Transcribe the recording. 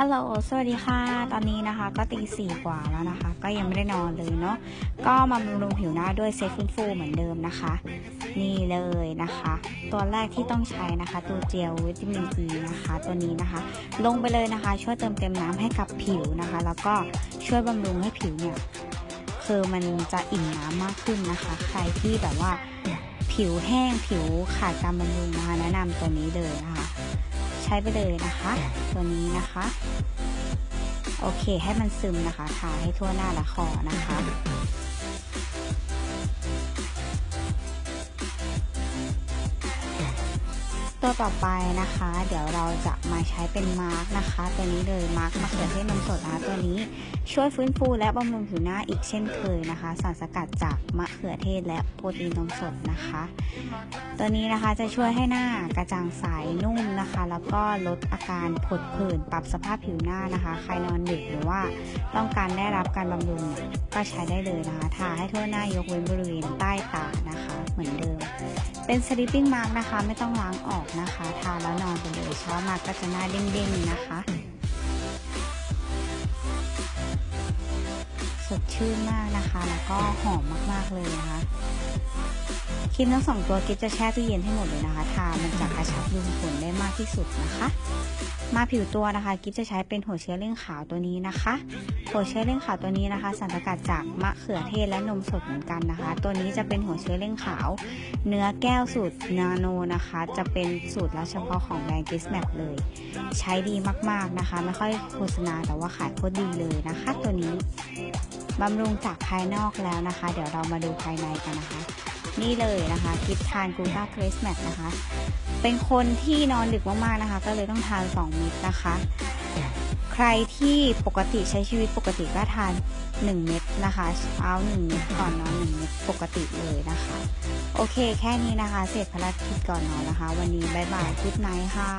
ฮัลโหล สวัสดีค่ะ ตอนนี้นะคะก็ตีสี่กว่าแล้วนะคะ ก็ยังไม่ได้นอนเลยเนาะ ก็มาบำรุงผิวหน้าด้วยเซตฟื้นฟูเหมือนเดิมนะคะ นี่เลยนะคะ ตัวแรกที่ต้องใช้นะคะตัวเจลวิตามินซีนะคะ ตัวนี้นะคะ ลงไปเลยนะคะ ช่วยเติมเต็มน้ำให้กับผิวนะคะ แล้วก็ช่วยบำรุงให้ผิวเนี่ยคือมันจะอิ่มน้ำมากขึ้นนะคะ ใครที่แบบว่าผิวแห้งผิวขาดการบำรุงนะคะแนะนำตัวนี้เลยนะคะ ใช้ไปเลยนะคะ ตัวนี้นะคะ โอเคให้มันซึมนะคะทาให้ทั่วหน้าและคอนะคะ ตัวต่อไปนะคะ เดี๋ยวเราจะมาใช้เป็นมาร์กนะคะ ตัวนี้เลยมาร์กมะเขือเทศนมสดนะคะตัวนี้ช่วยฟื้นฟูและบำรุงผิวหน้าอีกเช่นเคยนะคะ สารสกัดจากมะเขือเทศและโปรตีนนมสดนะคะ ตัวนี้นะคะจะช่วยให้หน้ากระจ่างใสนุ่มนะคะ แล้วก็ลดอาการผดผื่นปรับสภาพผิวหน้านะคะ ใครนอนดึกหรือว่าต้องการได้รับการบำรุงก็ใช้ได้เลยนะคะทาให้ทั่วหน้ายกเว้นบริเวณใต้ เป็น sleeping mask นะคะ ไม่ต้องล้างออกนะคะ ทาแล้วนอนไปเลยเช้ามาก็จะหน้าเด้งๆนะคะ สดชื่นมากนะคะ แล้วก็หอมมากๆเลยนะคะ ครีมทั้งสองตัวกิ๊บจะแช่ตู้เย็นให้หมดเลยนะคะ ทามันจะกระชับรูขุมขนได้มากที่สุดนะคะ มาผิวตัวนะคะ กิ๊บจะใช้เป็นหัวเชื้อเร่งขาวตัวนี้นะคะ หัวเชื้อเร่งขาวตัวนี้นะคะสารสกัดจากมะเขือเทศและนมสดเหมือนกันนะคะ ตัวนี้จะเป็นหัวเชื้อเร่งขาว เนื้อแก้วสูตรนาโนนะคะ จะเป็นสูตรลับเฉพาะของแบรนด์กิสแมเลย ใช้ดีมากๆนะคะ ไม่ค่อยโฆษณาแต่ว่าขายโคตรดีเลยนะคะ ตัวนี้บำรุงจากภายนอกแล้วนะคะ เดี๋ยวเรามาดูภายในกันนะคะ นี่เลยนะคะกิฟทานกูต้าเครสแมทนะคะ เป็นคนที่นอนดึกมากๆนะคะ ก็เลยต้องทาน 2 เม็ดนะคะ ใครที่ปกติใช้ชีวิตปกติก็ทาน 1 เม็ดนะคะเช้า1เม็ดก่อนนอน1เม็ดปกติเลยนะคะ โอเคแค่นี้นะคะ เสร็จภารกิจก่อนนอนนะคะ วันนี้บายบายกุ๊ดไนท์ค่ะ